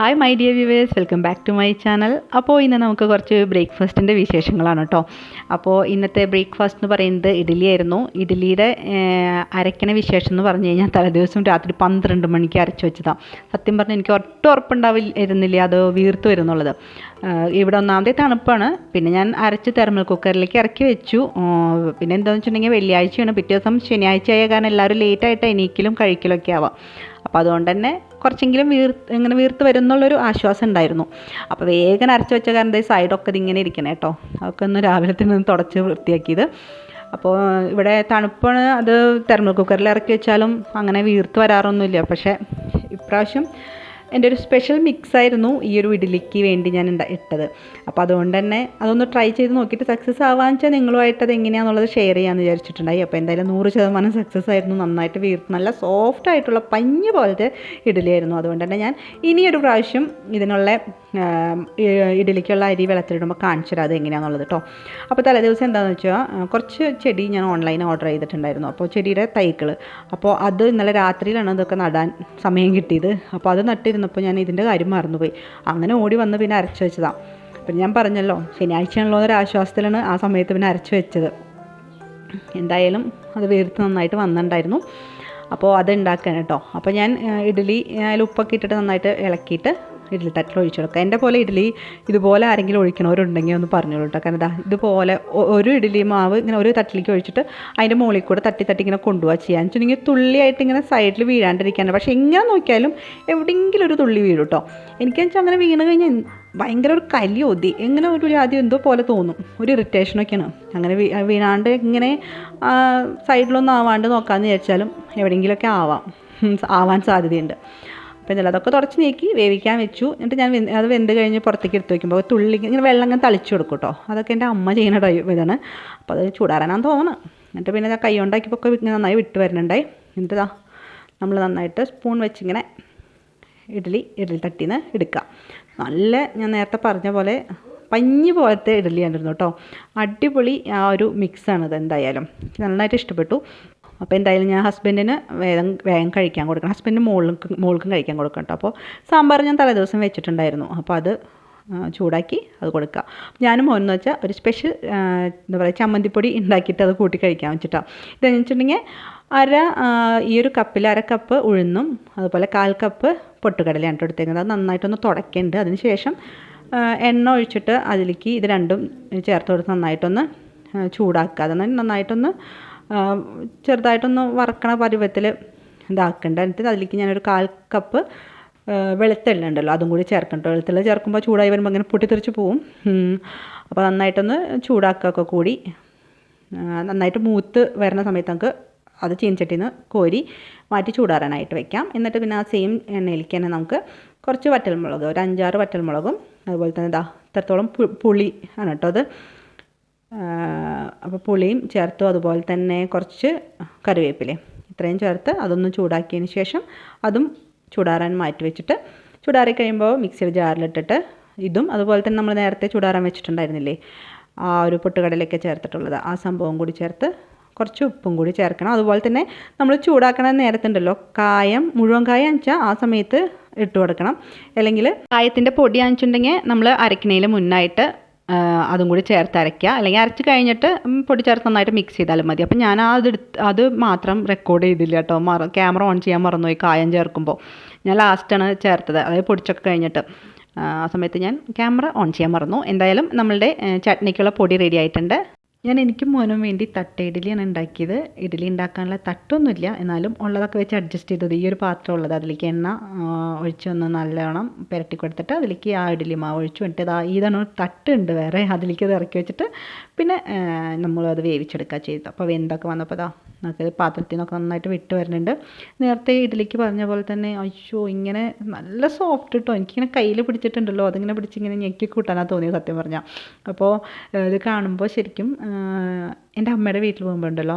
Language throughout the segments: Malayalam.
Hi my dear viewers welcome back to my channel അപ്പോൾ ഇന്ന് നമുക്ക് കുറച്ച് ബ്രേക്ക്ഫാസ്റ്റിന്റെ വിശേഷങ്ങളാണ് കേട്ടോ അപ്പോൾ ഇന്നത്തെ ബ്രേക്ക്ഫാസ്റ്റ് എന്ന് പറയുന്നത് ഇഡ്ഡലി ആയിരുന്നു. ഇഡ്ഡലിയുടെ അരയ്ക്കണ വിശേഷം എന്ന് പറഞ്ഞു കഴിഞ്ഞാൽ തലേദിവസം രാത്രി പന്ത്രണ്ട് മണിക്ക് അരച്ചു വെച്ചതാണ് സത്യം പറഞ്ഞാൽ എനിക്ക് ഒട്ടും ഉറപ്പുണ്ടാവില്ലായിരുന്നില്ല അത് വീർത്ത് വരുന്നുള്ളത്. ഇവിടെ ഒന്നാമത്തെ തണുപ്പാണ്. പിന്നെ ഞാൻ അരച്ച് തെർമൽ കുക്കറിലേക്ക് ഇറക്കി വെച്ചു. പിന്നെ എന്താണെന്ന് വെച്ചിട്ടുണ്ടെങ്കിൽ വെള്ളിയാഴ്ചയാണ്. പിറ്റേ ദിവസം ശനിയാഴ്ച ആയ കാരണം എല്ലാവരും ലേറ്റായിട്ട് എണീക്കലും കഴിക്കലൊക്കെ ആവാം. അപ്പോൾ അതുകൊണ്ട് തന്നെ കുറച്ചെങ്കിലും വീർ ഇങ്ങനെ വീർത്ത് വരും എന്നുള്ളൊരു ആശ്വാസം ഉണ്ടായിരുന്നു. അപ്പോൾ വേഗം അരച്ച് വെച്ച കാരണം ദേ സൈഡൊക്കെ ഇതിങ്ങനെ ഇരിക്കണം കേട്ടോ അതൊക്കെ ഒന്ന് രാവിലെ തന്നെ തുടച്ച് വൃത്തിയാക്കിയത്. അപ്പോൾ ഇവിടെ തണുപ്പാണ് അത് തെർമൽ കുക്കറിൽ ഇറക്കി വെച്ചാലും അങ്ങനെ വീർത്ത് വരാറൊന്നുമില്ല. പക്ഷേ ഇപ്രാവശ്യം എന്റെ ഒരു സ്പെഷ്യൽ മിക്സ് ആയിരുന്നു ഈ ഒരു ഇഡ്ഡലിക്ക് വേണ്ടി ഞാൻ ഇട്ടത്. അപ്പോൾ അതുകൊണ്ട് തന്നെ അതൊന്ന് ട്രൈ ചെയ്ത് നോക്കിയിട്ട് സക്സസ് ആവാന്ന് വെച്ചാൽ നിങ്ങളുമായിട്ട് അത് എങ്ങനെയാണെന്നുള്ളത് ഷെയർ ചെയ്യാമെന്ന് വിചാരിച്ചിട്ടുണ്ടായി. അപ്പോൾ എന്തായാലും നൂറ് ശതമാനം സക്സസ് ആയിരുന്നു. നന്നായിട്ട് വീർത്ത് നല്ല സോഫ്റ്റ് ആയിട്ടുള്ള പഞ്ഞ് പോലത്തെ ഇഡ്ഡലി ആയിരുന്നു അതുകൊണ്ട് തന്നെ ഞാൻ ഇനിയൊരു പ്രാവശ്യം ഇതിനുള്ള ഇഡ്ഡലിക്കുള്ള അരി വെള്ളത്തിലിടുമ്പോൾ കാണിച്ചു തരാം അത് എങ്ങനെയാണെന്നുള്ളത് കേട്ടോ അപ്പോൾ തലേ ദിവസം എന്താണെന്ന് വെച്ചാൽ കുറച്ച് ചെടി ഞാൻ ഓൺലൈൻ ഓർഡർ ചെയ്തിട്ടുണ്ടായിരുന്നു. അപ്പോൾ ചെടിയുടെ തൈകൾ അപ്പോൾ അത് ഇന്നലെ രാത്രിയിലാണ് ഇതൊക്കെ നടാൻ സമയം കിട്ടിയത്. അപ്പോൾ അത് നട്ടിരുന്നപ്പോൾ ഞാൻ ഇതിന്റെ കാര്യം മറന്നുപോയി. അങ്ങനെ ഓടി വന്ന് പിന്നെ അരച്ചു വെച്ചതാണ് അപ്പം ഞാൻ പറഞ്ഞല്ലോ ശനിയാഴ്ചയാണല്ലോ എന്നൊരു ആശ്വാസത്തിലാണ് ആ സമയത്ത് പിന്നെ അരച്ചു വെച്ചത്. എന്തായാലും അത് വേർത്ത് നന്നായിട്ട് വന്നിട്ടുണ്ടായിരുന്നു. അപ്പോൾ അത് ഉണ്ടാക്കാൻ കേട്ടോ. അപ്പോൾ ഞാൻ ഇഡ്ഡലി അതിൽ ഉപ്പൊക്കെ ഇട്ടിട്ട് നന്നായിട്ട് ഇളക്കിയിട്ട് ഇഡ്ഡലി തട്ടിൽ ഒഴിച്ചു കൊടുക്കുക എന്റെ പോലെ ഇഡ്ഡലി ഇതുപോലെ ആരെങ്കിലും ഒഴിക്കണവരുണ്ടെങ്കിൽ ഒന്ന് പറഞ്ഞോളൂ കേട്ടോ. കാരണം ഇതാ ഇതുപോലെ ഒരു ഇഡ്ഡലി മാവ് ഇങ്ങനെ ഒരു തട്ടിലേക്ക് ഒഴിച്ചിട്ട് അതിന്റെ മുകളിൽ കൂടെ തട്ടി തട്ടി ഇങ്ങനെ കൊണ്ടുപോകാൻ ചെയ്യാൻ വെച്ചിട്ടുണ്ടെങ്കിൽ തുള്ളിയായിട്ട് ഇങ്ങനെ സൈഡിൽ വീഴാണ്ടിരിക്കാനാണ്. പക്ഷേ എങ്ങനെ നോക്കിയാലും എവിടെയെങ്കിലും ഒരു തുള്ളി വീഴും കേട്ടോ. എനിക്ക് വെച്ചാൽ അങ്ങനെ വീണ് കഴിഞ്ഞാൽ ഭയങ്കര ഒരു കലി ഒതി. എങ്ങനെ ഒരു ആദ്യം എന്തോ പോലെ തോന്നും. ഒരു ഇറിറ്റേഷനൊക്കെയാണ് അങ്ങനെ വീണാണ്ട് ഇങ്ങനെ സൈഡിലൊന്നും ആവാണ്ട് നോക്കാമെന്ന് വിചാരിച്ചാലും എവിടെയെങ്കിലുമൊക്കെ ആവാം. ആവാൻ സാധ്യതയുണ്ട്. അപ്പോൾ എന്തായാലും അതൊക്കെ തുടച്ച് നീക്കി വേവിക്കാൻ വെച്ചു. എന്നിട്ട് ഞാൻ അത് വെന്ത് കഴിഞ്ഞ് പുറത്തേക്ക് എടുത്ത് വയ്ക്കുമ്പോൾ തുള്ളി ഇങ്ങനെ വെള്ളം ഇങ്ങനെ തളിച്ചു കൊടുക്കും കേട്ടോ അതൊക്കെ എന്റെ അമ്മ ചെയ്യുന്ന ടൈപ്പ് ഇതാണ്. അപ്പോൾ അത് ചൂടാറാനാന്ന് തോന്നുന്നു. എന്നിട്ട് പിന്നെ കൈ കൊണ്ടാക്കിയപ്പോൾ ഒക്കെ നന്നായി വിട്ട് വരുന്നുണ്ടായി എന്നിട്ട് നമ്മൾ നന്നായിട്ട് സ്പൂൺ വെച്ചിങ്ങനെ ഇഡ്ഡലി ഇഡ്ഡലി തട്ടിന്ന് എടുക്കുക നല്ല ഞാൻ നേരത്തെ പറഞ്ഞ പോലെ പഞ്ഞി പോലത്തെ ഇഡ്ഡലി ആയിരുന്നു കേട്ടോ അടിപൊളി ആ ഒരു മിക്സാണ് ഇത് എന്തായാലും നന്നായിട്ട് ഇഷ്ടപ്പെട്ടു. അപ്പോൾ എന്തായാലും ഞാൻ ഹസ്ബൻഡിന് വേഗം വേഗം കഴിക്കാൻ കൊടുക്കണം. ഹസ്ബൻഡിന് മോൾക്ക് മോൾക്കും കഴിക്കാൻ കൊടുക്കണം കേട്ടോ അപ്പോൾ സാമ്പാർ ഞാൻ തലേദിവസം വെച്ചിട്ടുണ്ടായിരുന്നു. അപ്പോൾ അത് ചൂടാക്കി അത് കൊടുക്കുക ഞാനും മോനെന്ന് വെച്ചാൽ ഒരു സ്പെഷ്യൽ എന്താ പറയുക ചമ്മന്തിപ്പൊടി ഉണ്ടാക്കിയിട്ട് അത് കൂട്ടി കഴിക്കാൻ വെച്ചിട്ടാണ് ഇതെന്ന് വെച്ചിട്ടുണ്ടെങ്കിൽ അര ഈ ഒരു കപ്പിൽ അര കപ്പ് ഉഴുന്നും അതുപോലെ കാൽ കപ്പ് പൊട്ടുകടലയാണ് കേട്ടോ എടുത്തേക്കുന്നത്. അത് നന്നായിട്ടൊന്ന് തുടക്കേണ്ട. അതിന് ശേഷം എണ്ണ ഒഴിച്ചിട്ട് അതിലേക്ക് ഇത് രണ്ടും ചേർത്ത് കൊടുത്ത് നന്നായിട്ടൊന്ന് ചൂടാക്കുക. അത് നന്നായിട്ടൊന്ന് ചെറുതായിട്ടൊന്ന് വറക്കണ പരുവത്തിൽ ഇതാക്കേണ്ട. എന്നിട്ട് അതിലേക്ക് ഞാനൊരു കാൽ കപ്പ് ആ, ഉണ്ടല്ലോ അതും കൂടി ചേർക്കണം കേട്ടോ വെളുത്തുള്ളി ചേർക്കുമ്പോൾ ചൂടായി വരുമ്പോൾ അങ്ങനെ പൊട്ടിത്തെറിച്ച് പോവും. അപ്പോൾ നന്നായിട്ടൊന്ന് ചൂടാക്കുകയൊക്കെ കൂടി നന്നായിട്ട് മൂത്ത് വരുന്ന സമയത്ത് നമുക്ക് അത് ചീനച്ചട്ടിയിൽ നിന്ന് കോരി മാറ്റി ചൂടാറാനായിട്ട് വെക്കാം. എന്നിട്ട് പിന്നെ ആ സെയിം എണ്ണയിലേക്ക് തന്നെ നമുക്ക് കുറച്ച് വറ്റൽമുളക് ഒരു അഞ്ചാറ് വറ്റൽമുളകും അതുപോലെ തന്നെ ഇതാ ഇത്രത്തോളം പുളി ആണ് കേട്ടോ അത്. അപ്പോൾ പുളിയും ചേർത്തു അതുപോലെ തന്നെ കുറച്ച് കറിവേപ്പില ഇത്രയും ചേർത്ത് അതൊന്ന് ചൂടാക്കിയതിന് ശേഷം അതും ചൂടാറാൻ മാറ്റി വെച്ചിട്ട് ചൂടാറി കഴിയുമ്പോൾ മിക്സിയുടെ ജാറിലിട്ടിട്ട് ഇതും അതുപോലെ തന്നെ നമ്മൾ നേരത്തെ ചൂടാറാൻ വെച്ചിട്ടുണ്ടായിരുന്നില്ലേ ആ ഒരു പൊട്ടുകടലൊക്കെ ചേർത്തിട്ടുള്ളത് ആ സംഭവം കൂടി ചേർത്ത് കുറച്ച് ഉപ്പും കൂടി ചേർക്കണം. അതുപോലെ തന്നെ നമ്മൾ ചൂടാക്കണ നേരത്തുണ്ടല്ലോ കായം മുഴുവൻ കായം അഞ്ചാൽ ആ സമയത്ത് ഇട്ട് കൊടുക്കണം. അല്ലെങ്കിൽ കായത്തിന്റെ പൊടി അഞ്ചുണ്ടെങ്കിൽ നമ്മൾ അരക്കണയിൽ മുന്നായിട്ട് അതും കൂടി ചേർത്ത് അരയ്ക്കുക. അല്ലെങ്കിൽ അരച്ച് കഴിഞ്ഞിട്ട് പൊടി ചേർത്ത് നന്നായിട്ട് മിക്സ് ചെയ്താലും മതി. അപ്പം ഞാൻ അത് അത് മാത്രം റെക്കോർഡ് ചെയ്തില്ല കേട്ടോ. മറ ക്യാമറ ഓൺ ചെയ്യാൻ മറന്നുപോയി കായം ചേർക്കുമ്പോൾ ഞാൻ ലാസ്റ്റാണ് ചേർത്തത്. അതായത് പൊടിച്ചൊക്കെ കഴിഞ്ഞിട്ട്. ആ സമയത്ത് ഞാൻ ക്യാമറ ഓൺ ചെയ്യാൻ മറന്നു. എന്തായാലും നമ്മളുടെ ചട്നിക്കുള്ള പൊടി റെഡി ആയിട്ടുണ്ട്. ഞാൻ എനിക്ക് മോനും വേണ്ടി തട്ട ഇഡ്ഡലിയാണ് ഉണ്ടാക്കിയത്. ഇഡ്ഡലി ഉണ്ടാക്കാനുള്ള തട്ടൊന്നുമില്ല. എന്നാലും ഉള്ളതൊക്കെ വെച്ച് അഡ്ജസ്റ്റ് ചെയ്തത്. ഈ ഒരു പാത്രം ഉള്ളത്. അതിലേക്ക് എണ്ണ ഒഴിച്ചു ഒന്ന് നല്ലോണം പുരട്ടി കൊടുത്തിട്ട് അതിലേക്ക് ആ ഇഡ്ഡലി മാവ് ഒഴിച്ചു എന്നിട്ട് ഇതാ ഇതാണ് തട്ടുണ്ട് വേറെ. അതിലേക്ക് അത് ഇറക്കി വെച്ചിട്ട് പിന്നെ നമ്മളത് വേവിച്ചെടുക്കുക ചെയ്തത്. അപ്പോൾ വെന്തൊക്കെ വന്നപ്പോൾ ഇതാ നമുക്ക് പാത്രത്തിൽ നിന്നൊക്കെ നന്നായിട്ട് വിട്ട് വരുന്നുണ്ട്. നേരത്തെ ഇഡ്ഡലിക്ക് പറഞ്ഞ പോലെ തന്നെ അയ്യോ ഇങ്ങനെ നല്ല സോഫ്റ്റ് കേട്ടോ എനിക്കിങ്ങനെ കയ്യിൽ പിടിച്ചിട്ടുണ്ടല്ലോ. അതിങ്ങനെ പിടിച്ചിങ്ങനെ ഞെക്കി കൂട്ടാനാണ് തോന്നിയത് സത്യം പറഞ്ഞാൽ. അപ്പോൾ ഇത് കാണുമ്പോൾ ശരിക്കും എന്റെ അമ്മയുടെ വീട്ടിൽ പോകുമ്പോൾ ഉണ്ടല്ലോ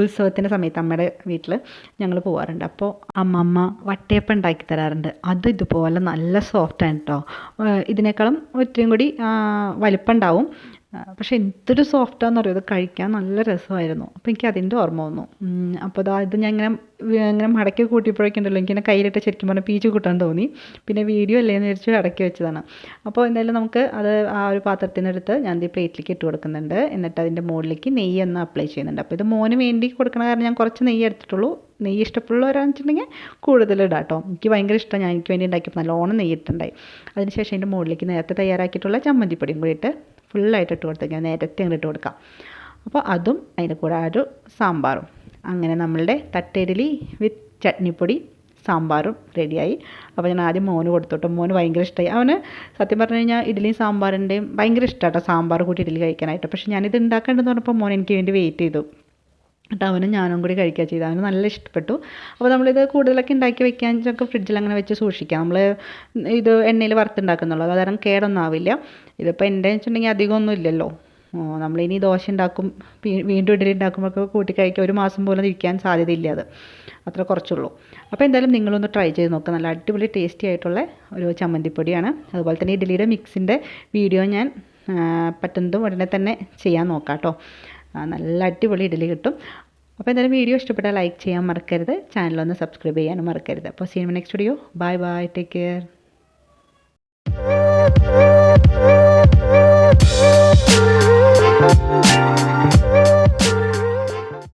ഉത്സവത്തിന്റെ സമയത്ത് അമ്മയുടെ വീട്ടിൽ ഞങ്ങൾ പോകാറുണ്ട് അപ്പോൾ അമ്മമ്മ വട്ടയപ്പം ഉണ്ടാക്കി തരാറുണ്ട്. അത് ഇതുപോലെ നല്ല സോഫ്റ്റാണ് കേട്ടോ ഇതിനേക്കാളും ഒത്തിരിയും കൂടി വലിപ്പം ഉണ്ടാവും. പക്ഷെ എന്തൊരു സോഫ്റ്റാന്ന് അറിയോ അത് കഴിക്കാൻ നല്ല രസമായിരുന്നു. അപ്പോൾ എനിക്ക് അതിന്റെ ഓർമ്മ വന്നു. അപ്പോൾ അതാ ഇത് ഞാൻ ഇങ്ങനെ ഇങ്ങനെ മടക്കി കൂട്ടിയപ്പോഴേക്കുണ്ടല്ലോ എനിക്ക് ഇങ്ങനെ കയ്യിലിട്ട് ശരിക്കും പറഞ്ഞാൽ പീച്ച് കൂട്ടാൻ തോന്നി. പിന്നെ വീഡിയോ അല്ലേന്ന് വിചാരിച്ച് അടക്കി വെച്ചതാണ്. അപ്പോൾ എന്തായാലും നമുക്ക് അത് ആ ഒരു പാത്രത്തിനടുത്ത് ഞാൻ ഈ പ്ലേറ്റിലേക്ക് ഇട്ട് കൊടുക്കുന്നുണ്ട്. എന്നിട്ട് അതിന്റെ മുകളിലേക്ക് നെയ്യ് ഒന്ന് അപ്ലൈ ചെയ്യുന്നുണ്ട്. അപ്പോൾ ഇത് മോന് വേണ്ടി കൊടുക്കണ കാരണം ഞാൻ കുറച്ച് നെയ്യ് എടുത്തിട്ടുള്ളൂ. നെയ്യ് ഇഷ്ടമുള്ളവരാണെന്ന് വെച്ചിട്ടുണ്ടെങ്കിൽ കൂടുതൽ ഇടാം കേട്ടോ. എനിക്ക് ഭയങ്കര ഇഷ്ടം ഞാൻ എനിക്ക് വേണ്ടി ഉണ്ടാക്കിയപ്പോൾ നല്ലോണം നെയ്യ് ഇട്ടുണ്ടായി അതിനുശേഷം അതിന്റെ മുകളിലേക്ക് നേരത്തെ തയ്യാറാക്കിയിട്ടുള്ള ചമ്മന്തിപ്പൊടിയും കൂടി ഇട്ട് ഫുള്ളായിട്ട് ഇട്ട് കൊടുത്ത് ഞാൻ നേരത്തെ അങ്ങോട്ട് ഇട്ട് കൊടുക്കാം. അപ്പോൾ അതും അതിന്റെ കൂടെ ആ ഒരു സാമ്പാറും. അങ്ങനെ നമ്മളുടെ തട്ടിഡലി വിത്ത് ചട്നിപ്പൊടി സാമ്പാറും റെഡിയായി. അപ്പോൾ ഞാൻ ആദ്യം മോന് കൊടുത്തോട്ടെ. മോന് ഭയങ്കര ഇഷ്ടമായി അവന് സത്യം പറഞ്ഞു കഴിഞ്ഞാൽ ഇഡ്ഡലിയും സാമ്പാറിന്റെയും ഭയങ്കര ഇഷ്ടമാണ് സാമ്പാർ കൂട്ടി ഇഡ്ഡലി കഴിക്കാനായിട്ട്. പക്ഷേ ഞാനിത് ഉണ്ടാക്കേണ്ടതെന്ന് പറഞ്ഞപ്പോൾ മോൻ എനിക്ക് വേണ്ടി വെയിറ്റ് ചെയ്തു. എന്നിട്ട് അവനും ഞാനും കൂടി കഴിക്കുക ചെയ്തു അവന് നല്ല ഇഷ്ടപ്പെട്ടു. അപ്പോൾ നമ്മളിത് കൂടുതലൊക്കെ ഉണ്ടാക്കി വെക്കാൻ ഒക്കെ ഫ്രിഡ്ജിൽ അങ്ങനെ വെച്ച് സൂക്ഷിക്കാം. നമ്മൾ ഇത് എണ്ണയിൽ വറുത്തുണ്ടാക്കുന്നുള്ളൂ അത് കാരണം കേടൊന്നും ആവില്ല. ഇതിപ്പോൾ എന്റെ വെച്ചിട്ടുണ്ടെങ്കിൽ അധികമൊന്നും ഇല്ലല്ലോ. നമ്മളിനി ദോശ ഉണ്ടാക്കും വീണ്ടും ഇഡലി ഉണ്ടാക്കുമ്പോഴൊക്കെ കൂട്ടി കഴിക്കാൻ ഒരു മാസം പോലും ഇരിക്കാൻ സാധ്യതയില്ല അത്. അത്ര കുറച്ചുള്ളൂ. അപ്പോൾ എന്തായാലും നിങ്ങളൊന്ന് ട്രൈ ചെയ്ത് നോക്കുക നല്ല അടിപൊളി ടേസ്റ്റി ആയിട്ടുള്ള ഒരു ചമ്മന്തിപ്പൊടിയാണ്. അതുപോലെ തന്നെ ഇഡലിയുടെ മിക്സിന്റെ വീഡിയോ ഞാൻ പറ്റുന്നതും ഉടനെ തന്നെ ചെയ്യാൻ നോക്കാം കേട്ടോ നല്ല അടിപൊളി ഇഡലി കിട്ടും. അപ്പോൾ എന്തായാലും വീഡിയോ ഇഷ്ടപ്പെട്ടാൽ ലൈക്ക് ചെയ്യാൻ മറക്കരുത്. ചാനലൊന്ന് സബ്സ്ക്രൈബ് ചെയ്യാനും മറക്കരുത്. അപ്പോൾ സീനിമ next video bye bye take care